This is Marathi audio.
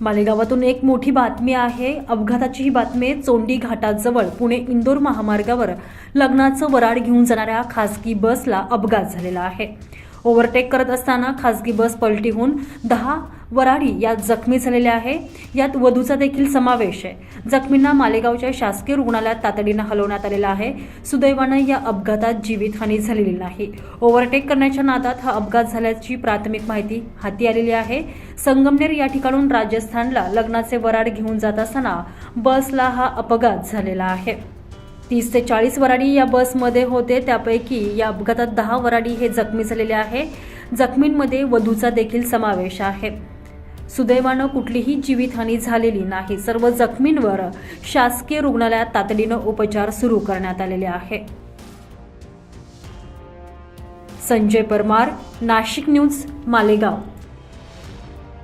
मालेगावातून एक मोठी बातमी आहे अपघाताची ही बातमी आहे. चोंडी घाटाजवळ पुणे इंदोर महामार्गावर लग्नाचं वराड घेऊन जाणाऱ्या खासगी बसला अपघात झालेला आहे ओव्हरटेक करत असताना खासगी बस पलटी होऊन दहा वराडी यात जखमी झालेल्या आहे. यात वधूचा देखील समावेश आहे. जखमींना मालेगावच्या शासकीय रुग्णालयात तातडीनं हलवण्यात आलेलं आहे. सुदैवानं या अपघातात जीवितहानी झालेली नाही. ओव्हरटेक करण्याच्या नादात हा अपघात झाल्याची प्राथमिक माहिती हाती आलेली आहे. संगमनेर या ठिकाणून राजस्थानला लग्नाचे वराड घेऊन जात असताना बसला हा अपघात झालेला आहे. तीस ते चाळीस वराडी या बसमध्ये होते. त्यापैकी या अपघातात दहा वराडी हे जखमी झालेले आहे. जखमींमध्ये वधूचा देखील समावेश आहे. सुदैवानं कुठलीही जीवितहानी झालेली नाही. सर्व जखमींवर शासकीय रुग्णालयात तातडीनं उपचार सुरू करण्यात आलेले आहे. संजय परमार नाशिक न्यूज मालेगाव.